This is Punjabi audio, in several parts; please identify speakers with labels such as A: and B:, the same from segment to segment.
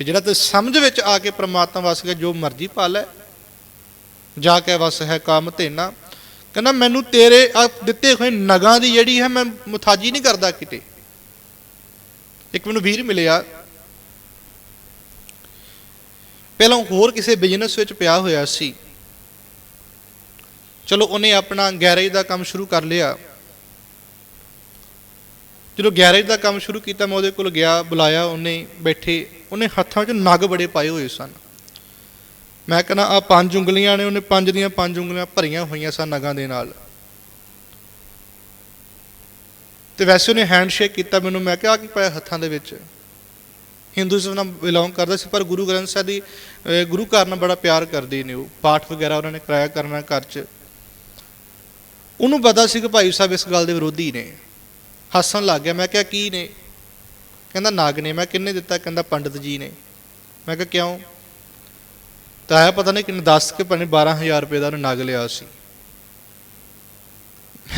A: ਕਿ ਜਿਹੜਾ ਤੇ ਸਮਝ ਵਿੱਚ ਆ ਕੇ ਪ੍ਰਮਾਤਮਾ ਵਸ ਗਿਆ ਜੋ ਮਰਜ਼ੀ ਪਾ ਲੈ, ਜਾ ਕੇ ਵਸ ਹੈ ਕਾਮ ਤੇਨਾ ਕਹਿੰਦਾ, ਮੈਨੂੰ ਤੇਰੇ ਦਿੱਤੇ ਹੋਏ ਨਗਾਂ ਦੀ ਜਿਹੜੀ ਹੈ ਮੈਂ ਮੁਤਾਜੀ ਨਹੀਂ ਕਰਦਾ ਕਿਤੇ। ਇੱਕ ਮੈਨੂੰ ਵੀਰ ਮਿਲਿਆ। ਪਹਿਲਾਂ ਹੋਰ ਕਿਸੇ ਬਿਜ਼ਨਸ ਵਿੱਚ ਪਿਆ ਹੋਇਆ ਸੀ। ਚਲੋ, ਉਹਨੇ ਆਪਣਾ ਗੈਰੇਜ ਦਾ ਕੰਮ ਸ਼ੁਰੂ ਕਰ ਲਿਆ। ਜਦੋਂ ਗੈਰੇਜ ਦਾ ਕੰਮ ਸ਼ੁਰੂ ਕੀਤਾ, ਮੈਂ ਉਹਦੇ ਕੋਲ ਗਿਆ, ਬੁਲਾਇਆ ਉਹਨੇ, ਬੈਠੇ। ਉਹਨੇ ਹੱਥਾਂ 'ਚ ਨਗ ਬੜੇ ਪਾਏ ਹੋਏ ਸਨ। ਮੈਂ ਕਹਿੰਦਾ ਆ ਪੰਜ ਉਂਗਲੀਆਂ ਨੇ, ਉਹਨੇ ਪੰਜ ਦੀਆਂ ਪੰਜ ਉਂਗਲੀਆਂ ਭਰੀਆਂ ਹੋਈਆਂ ਸਨ ਨਗਾਂ ਦੇ ਨਾਲ। ਤੇ ਵੈਸੇ ਉਹਨੇ ਹੈਂਡਸ਼ੇਕ ਕੀਤਾ ਮੈਨੂੰ, ਮੈਂ ਕਿਹਾ ਕਿ ਪਾਇਆ ਹੱਥਾਂ ਦੇ ਵਿੱਚ? ਹਿੰਦੂਇਜ਼ਮ ਨਾਲ ਬਿਲੋਂਗ ਕਰਦਾ ਸੀ, ਪਰ ਗੁਰੂ ਗ੍ਰੰਥ ਸਾਹਿਬ ਦੀ ਗੁਰੂ ਘਰ ਨਾਲ ਬੜਾ ਪਿਆਰ ਕਰਦੇ ਨੇ ਉਹ। ਪਾਠ ਵਗੈਰਾ ਉਹਨਾਂ ਨੇ ਕਰਾਇਆ ਕਰਨਾ ਘਰ 'ਚ। ਉਹਨੂੰ ਪਤਾ ਸੀ ਕਿ ਭਾਈ ਸਾਹਿਬ ਇਸ ਗੱਲ ਦੇ ਵਿਰੋਧੀ ਨੇ। ਹੱਸਣ ਲੱਗ ਗਿਆ। ਮੈਂ ਕਿਹਾ, ਕੀ ਨੇ? ਕਹਿੰਦਾ, ਨਾਗ ਨੇ। ਮੈਂ ਕਿੰਨੇ ਦਿੱਤਾ? ਕਹਿੰਦਾ, ਪੰਡਤ ਜੀ ਨੇ। ਮੈਂ ਕਿਹਾ, ਕਿਉਂ? ਤਾਂ ਆਇਆ ਪਤਾ ਨਹੀਂ ਕਿੰਨੇ 10 ਕੇ ਪਨੇ 12000 ਰੁਪਏ ਦਾ ਉਹਨੇ ਨਗ ਲਿਆ ਸੀ।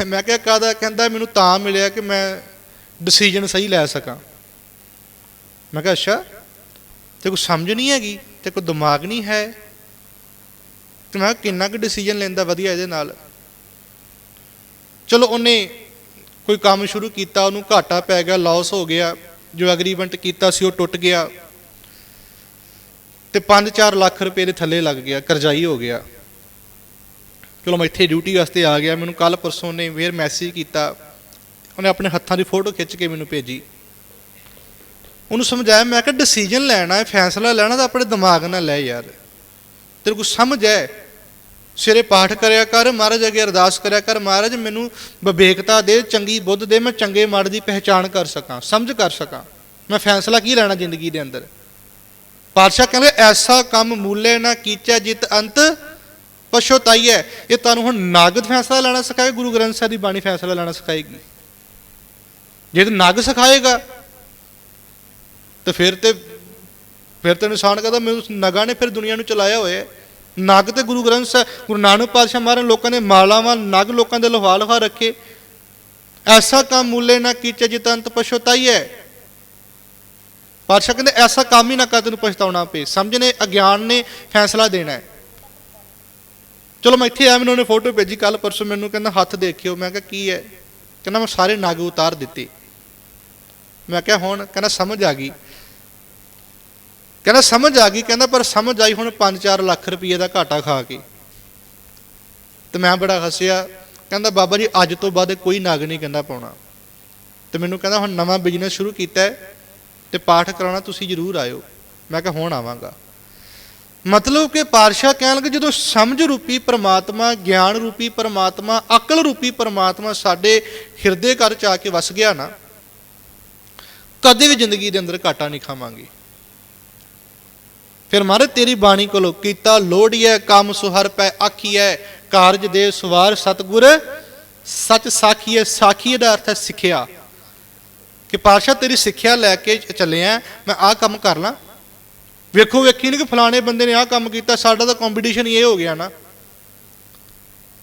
A: ਮੈਂ- ਕਿਹਾ, ਕਾਹਦਾ? ਕਹਿੰਦਾ, ਮੈਨੂੰ ਤਾਂ ਮਿਲਿਆ ਕਿ ਮੈਂ ਡਿਸੀਜਨ ਸਹੀ ਲੈ ਸਕਾਂ। ਮੈਂ ਕਿਹਾ, ਅੱਛਾ, ਤੇ ਕੋਈ ਸਮਝ ਨਹੀਂ ਹੈਗੀ, ਤੇ ਕੋਈ ਦਿਮਾਗ ਨਹੀਂ ਹੈ? ਤੇ ਮੈਂ ਕਿਹਾ, ਕਿੰਨਾ ਕੁ ਡਿਸੀਜਨ ਲੈਂਦਾ ਵਧੀਆ ਇਹਦੇ ਨਾਲ? ਚਲੋ, ਉਹਨੇ ਕੋਈ ਕੰਮ ਸ਼ੁਰੂ ਕੀਤਾ, ਉਹਨੂੰ ਘਾਟਾ ਪੈ ਗਿਆ ਲਾਸ ਹੋ ਗਿਆ, ਜੋ ਐਗਰੀਮੈਂਟ ਕੀਤਾ ਸੀ, ਉਹ ਟੁੱਟ ਗਿਆ। ਤੇ 5-4 ਲੱਖ ਰੁਪਏ ਦੇ ਥੱਲੇ ਲੱਗ ਗਿਆ, ਕਰਜ਼ਾਈ ਹੋ ਗਿਆ। ਚਲੋ ਮੈਂ ਇੱਥੇ ਡਿਊਟੀ ਵਾਸਤੇ ਆ ਗਿਆ, ਮੈਨੂੰ ਕੱਲ ਪਰਸੋਂ ਨੇ ਫੇਰ ਮੈਸੇਜ ਕੀਤਾ। ਉਹਨੇ ਆਪਣੇ ਹੱਥਾਂ ਦੀ ਫੋਟੋ ਖਿੱਚ ਕੇ ਮੈਨੂੰ ਭੇਜੀ। ਉਹਨੂੰ ਸਮਝਾਇਆ, ਮੈਂ ਕਿਹਾ ਡਿਸੀਜਨ ਲੈਣਾ ਹੈ, ਫੈਸਲਾ ਲੈਣਾ ਤਾਂ ਆਪਣੇ ਦਿਮਾਗ ਨਾਲ ਲੈ ਯਾਰ। ਤੇਰੇ ਕੋਲ ਸਮਝ ਹੈ ਸਵੇਰੇ ਪਾਠ ਕਰਿਆ ਕਰ, ਮਹਾਰਾਜ ਅੱਗੇ ਅਰਦਾਸ ਕਰਿਆ ਕਰ, ਮਹਾਰਾਜ ਮੈਨੂੰ ਵਿਵੇਕਤਾ ਦੇ, ਚੰਗੀ ਬੁੱਧ ਦੇ, ਮੈਂ ਚੰਗੇ ਮਾੜੇ ਦੀ ਪਹਿਚਾਣ ਕਰ ਸਕਾਂ, ਸਮਝ ਕਰ ਸਕਾਂ। ਮੈਂ ਫੈਸਲਾ ਕੀ ਲੈਣਾ ਜ਼ਿੰਦਗੀ ਦੇ ਅੰਦਰ? ਪਾਤਸ਼ਾਹ ਕਹਿੰਦੇ, ਐਸਾ ਕੰਮ ਮੂਲੇ ਨਾ ਕੀਚੈ ਜਿਤ ਅੰਤ ਪਛੋਤਾਈ ਹੈ ਇਹ ਤੁਹਾਨੂੰ ਹੁਣ ਨਾਗਦ ਫੈਸਲਾ ਲੈਣਾ ਸਿਖਾਏ ਗੁਰੂ ਗ੍ਰੰਥ ਸਾਹਿਬ ਦੀ ਬਾਣੀ ਫੈਸਲਾ ਲੈਣਾ ਸਿਖਾਏਗੀ। ਜੇ ਤੇ ਨਗ ਸਿਖਾਏਗਾ, ਤਾਂ ਫਿਰ ਤੇ ਫਿਰ ਤੇ ਇਨਸਾਨ ਕਹਿੰਦਾ, ਮੈਨੂੰ ਨਗਾਂ ਨੇ ਫਿਰ ਦੁਨੀਆ ਨੂੰ ਚਲਾਇਆ ਹੋਇਆ ਹੈ। ਨਗ ਤੇ ਗੁਰੂ ਗ੍ਰੰਥ ਸਾਹਿਬ, ਗੁਰੂ ਨਾਨਕ ਪਾਤਸ਼ਾਹ ਮਹਾਰਾਜ ਲੋਕਾਂ ਨੇ ਮਾਲਾਵਾਂ ਨਗ ਲੋਕਾਂ ਦੇ ਲੋਹਾ ਲੋਹਾ ਰੱਖੇ। ਐਸਾ ਕੰਮ ਮੂਲੇ ਨਾ ਕੀਚੇ ਜਿਤ ਅੰਤ ਪਾਤਸ਼ਾਹ ਕਹਿੰਦੇ, ਐਸਾ ਕੰਮ ਹੀ ਨਾ ਕਰ ਤੈਨੂੰ ਪਛਤਾਉਣਾ ਪਏ। ਸਮਝ ਨੇ, ਅਗਿਆਨ ਨੇ ਫੈਸਲਾ ਦੇਣਾ ਹੈ। ਚਲੋ ਮੈਂ ਇੱਥੇ ਆਇਆ, ਮੈਨੂੰ ਉਹਨੇ ਫੋਟੋ ਭੇਜੀ ਕੱਲ ਪਰਸੋਂ, ਮੈਨੂੰ ਕਹਿੰਦਾ, ਹੱਥ ਦੇਖਿਓ। ਮੈਂ ਕਿਹਾ, ਕੀ ਹੈ? ਕਹਿੰਦਾ, ਮੈਂ ਸਾਰੇ ਨਾਗ ਉਤਾਰ ਦਿੱਤੇ। ਮੈਂ ਕਿਹਾ, ਹੁਣ? ਕਹਿੰਦਾ, ਸਮਝ ਆ ਗਈ। ਕਹਿੰਦਾ ਸਮਝ ਆ ਗਈ, ਕਹਿੰਦਾ ਪਰ ਸਮਝ ਆਈ, ਹੁਣ 5-4 ਲੱਖ ਰੁਪਏ ਦਾ ਘਾਟਾ ਖਾ ਕੇ। ਤੇ ਮੈਂ ਬੜਾ ਹੱਸਿਆ, ਕਹਿੰਦਾ ਬਾਬਾ ਜੀ, ਅੱਜ ਤੋਂ ਬਾਅਦ ਕੋਈ ਨਗ ਨਹੀਂ ਕਹਿੰਦਾ ਪਾਉਣਾ। ਤੇ ਮੈਨੂੰ ਕਹਿੰਦਾ ਹੁਣ ਨਵਾਂ ਬਿਜ਼ਨਸ ਸ਼ੁਰੂ ਕੀਤਾ ਹੈ ਤੇ ਪਾਠ ਕਰਾਉਣਾ ਤੁਸੀਂ ਜ਼ਰੂਰ ਆਇਓ। ਮੈਂ ਕਿਹਾ ਹੁਣ ਆਵਾਂਗਾ। ਮਤਲਬ ਕਿ ਪਾਤਸ਼ਾਹ ਕਹਿਣ ਲੱਗੇ ਜਦੋਂ ਸਮਝ ਰੂਪੀ ਪਰਮਾਤਮਾ, ਗਿਆਨ ਰੂਪੀ ਪਰਮਾਤਮਾ, ਅਕਲ ਰੂਪੀ ਪਰਮਾਤਮਾ ਸਾਡੇ ਹਿਰਦੇ ਘਰ ਚ ਆ ਕੇ ਵਸ ਗਿਆ ਨਾ, ਕਦੇ ਵੀ ਜ਼ਿੰਦਗੀ ਦੇ ਅੰਦਰ ਘਾਟਾ ਨਹੀਂ ਖਾਵਾਂਗੇ। ਫਿਰ ਮਹਾਰਾਜ ਤੇਰੀ ਬਾਣੀ ਕੋਲੋਂ ਕੀਤਾ ਲੋੜੀਐ ਕੰਮ ਸੁਹਰ ਪੈ ਆਖੀਐ ਕਾਰਜ ਦੇ ਸਵਾਰ ਸਤਗੁਰ ਸੱਚ ਸਾਖੀਐ ਸਾਖੀਏ ਦਾ ਅਰਥ ਹੈ ਸਿੱਖਿਆ। ਕਿ ਪਾਤਸ਼ਾਹ ਤੇਰੀ ਸਿੱਖਿਆ ਲੈ ਕੇ ਚੱਲਿਆ ਮੈਂ ਆਹ ਕੰਮ ਕਰ ਲਾਂ। ਵੇਖੋ, ਵੇਖੀ ਨਹੀਂ ਕਿ ਫਲਾਣੇ ਬੰਦੇ ਨੇ ਆਹ ਕੰਮ ਕੀਤਾ, ਸਾਡਾ ਤਾਂ ਕੰਪੀਟੀਸ਼ਨ ਇਹ ਹੋ ਗਿਆ ਨਾ।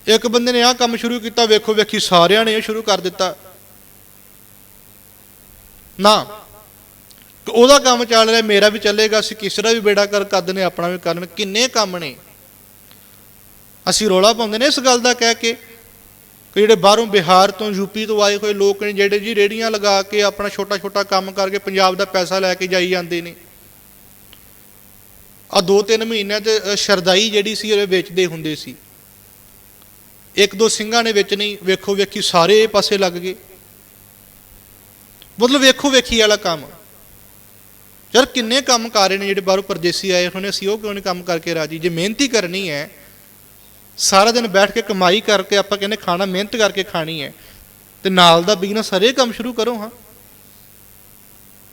A: ਇੱਕ ਬੰਦੇ ਨੇ ਆਹ ਕੰਮ ਸ਼ੁਰੂ ਕੀਤਾ, ਵੇਖੋ, ਵੇਖੀ ਸਾਰਿਆਂ ਨੇ ਇਹ ਸ਼ੁਰੂ ਕਰ ਦਿੱਤਾ। ਨਾ ਉਹਦਾ ਕੰਮ ਚੱਲ ਰਿਹਾ, ਮੇਰਾ ਵੀ ਚੱਲੇਗਾ, ਅਸੀਂ ਕਿਸੇ ਦਾ ਵੀ ਬੇੜਾ ਕਰ ਕਰਦੇ ਨੇ ਆਪਣਾ ਵੀ ਕਰਨ ਕਿੰਨੇ ਕੰਮ ਨੇ। ਅਸੀਂ ਰੋਲਾ ਪਾਉਂਦੇ ਨੇ ਇਸ ਗੱਲ ਦਾ ਕਹਿ ਕੇ ਕਿ ਜਿਹੜੇ ਬਾਹਰੋਂ ਬਿਹਾਰ ਤੋਂ ਯੂਪੀ ਤੋਂ ਆਏ ਹੋਏ ਲੋਕ ਨੇ, ਜਿਹੜੇ ਜੀ ਰੇੜੀਆਂ ਲਗਾ ਕੇ ਆਪਣਾ ਛੋਟਾ ਛੋਟਾ ਕੰਮ ਕਰਕੇ ਪੰਜਾਬ ਦਾ ਪੈਸਾ ਲੈ ਕੇ ਜਾਈ ਜਾਂਦੇ ਨੇ। ਆ ਦੋ ਤਿੰਨ ਮਹੀਨਿਆਂ 'ਚ ਸ਼ਰਦਾਈ ਜਿਹੜੀ ਸੀ, ਉਹ ਵੇਚਦੇ ਹੁੰਦੇ ਸੀ। ਇੱਕ ਦੋ ਸਿੰਘਾਂ ਨੇ ਵਿੱਚ ਨਹੀਂ ਵੇਖੋ ਵੇਖੀ ਸਾਰੇ ਪਾਸੇ ਲੱਗ ਗਏ। ਮਤਲਬ ਵੇਖੋ ਵੇਖੀ ਵਾਲਾ ਕੰਮ। ਯਾਰ ਕਿੰਨੇ ਕੰਮ ਕਰ ਰਹੇ ਨੇ ਜਿਹੜੇ ਬਾਹਰੋਂ ਪਰਦੇਸੀ ਆਏ ਹੋਣੇ ਅਸੀਂ ਉਹ ਕਿਉਂ ਨਹੀਂ ਕੰਮ ਕਰਕੇ ਰਾਜੀ? ਜੇ ਮਿਹਨਤੀ ਕਰਨੀ ਹੈ, ਸਾਰਾ ਦਿਨ ਬੈਠ ਕੇ ਕਮਾਈ ਕਰਕੇ ਆਪਾਂ ਕਹਿੰਦੇ ਖਾਣਾ ਮਿਹਨਤ ਕਰਕੇ ਖਾਣੀ ਹੈ, ਤੇ ਨਾਲ ਦਾ ਬਿਜ਼ਨਸ ਹਰੇ ਕੰਮ ਸ਼ੁਰੂ ਕਰੋ, ਹਾਂ।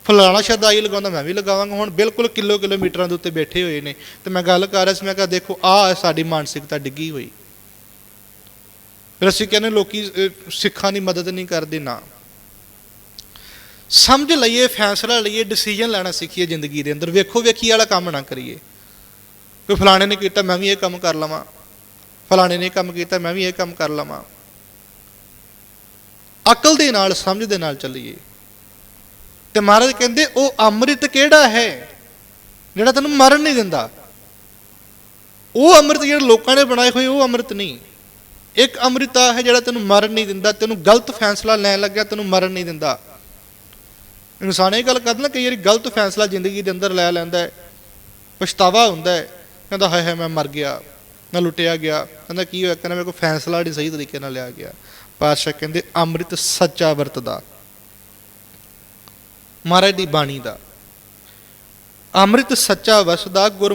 A: ਫਲਾਣਾ ਸ਼ਰਦਾਈ ਲਗਾਉਂਦਾ, ਮੈਂ ਵੀ ਲਗਾਵਾਂਗਾ ਹੁਣ, ਬਿਲਕੁਲ ਕਿਲੋ ਕਿਲੋਮੀਟਰਾਂ ਦੇ ਉੱਤੇ ਬੈਠੇ ਹੋਏ ਨੇ। ਤੇ ਮੈਂ ਗੱਲ ਕਰ ਰਿਹਾ ਸੀ, ਮੈਂ ਕਿਹਾ ਦੇਖੋ, ਆਹ ਸਾਡੀ ਮਾਨਸਿਕਤਾ ਡਿੱਗੀ ਹੋਈ। ਫਿਰ ਅਸੀਂ ਕਹਿੰਦੇ ਲੋਕੀ ਸਿੱਖਾਂ ਦੀ ਮਦਦ ਨਹੀਂ ਕਰਦੇ ਨਾ। ਸਮਝ ਲਈਏ, ਫੈਸਲਾ ਲਈਏ ਡਿਸੀਜਨ ਲੈਣਾ ਸਿੱਖੀਏ ਜ਼ਿੰਦਗੀ ਦੇ ਅੰਦਰ। ਵੇਖੋ ਵੇਖੀ ਵਾਲਾ ਕੰਮ ਨਾ ਕਰੀਏ। ਕੋਈ ਫਲਾਣੇ ਨੇ ਕੀਤਾ, ਮੈਂ ਵੀ ਇਹ ਕੰਮ ਕਰ ਲਵਾਂ। ਫਲਾਣੇ ਨੇ ਕੰਮ ਕੀਤਾ, ਮੈਂ ਵੀ ਇਹ ਕੰਮ ਕਰ ਲਵਾਂ। ਅਕਲ ਦੇ ਨਾਲ, ਸਮਝ ਦੇ ਨਾਲ ਚੱਲੀਏ। ਤੇ ਮਹਾਰਾਜ ਕਹਿੰਦੇ, ਉਹ ਅੰਮ੍ਰਿਤ ਕਿਹੜਾ ਹੈ? ਜਿਹੜਾ ਤੈਨੂੰ ਮਰਨ ਨਹੀਂ ਦਿੰਦਾ। ਉਹ ਅੰਮ੍ਰਿਤ ਜਿਹੜੇ ਲੋਕਾਂ ਨੇ ਬਣਾਏ ਹੋਏ, ਉਹ ਅੰਮ੍ਰਿਤ ਨਹੀਂ। ਇੱਕ ਅੰਮ੍ਰਿਤਾ ਹੈ ਜਿਹੜਾ ਤੈਨੂੰ ਮਰਨ ਨਹੀਂ ਦਿੰਦਾ, ਤੈਨੂੰ ਗਲਤ ਫੈਸਲਾ ਲੈਣ ਲੱਗਿਆ, ਤੈਨੂੰ ਮਰਨ ਨਹੀਂ ਦਿੰਦਾ। ਇਨਸਾਨ ਇਹ ਗੱਲ ਕਰਦਾ ਕਈ ਵਾਰੀ ਗਲਤ ਫੈਸਲਾ ਜ਼ਿੰਦਗੀ ਦੇ ਅੰਦਰ ਲੈ ਲੈਂਦਾ ਹੈ, ਪਛਤਾਵਾ ਹੁੰਦਾ ਹੈ, ਕਹਿੰਦਾ ਹਾਏ ਹਾਏ, ਮੈਂ ਮਰ ਗਿਆ, ਮੈਂ ਲੁੱਟਿਆ ਗਿਆ, ਕਹਿੰਦਾ ਕੀ ਹੋਇਆ, ਕਹਿੰਦਾ ਮੇਰੇ ਕੋਲ ਫੈਸਲਾ ਨਹੀਂ ਸਹੀ ਤਰੀਕੇ ਨਾਲ ਲਿਆ ਗਿਆ। ਪਾਤਸ਼ਾਹ ਕਹਿੰਦੇ, ਅੰਮ੍ਰਿਤ ਸੱਚਾ ਵਰਤਦਾ। ਮਹਾਰਾਜ ਦੀ ਬਾਣੀ ਦਾ, ਅੰਮ੍ਰਿਤ ਸੱਚਾ ਵਸਦਾ, ਗੁਰ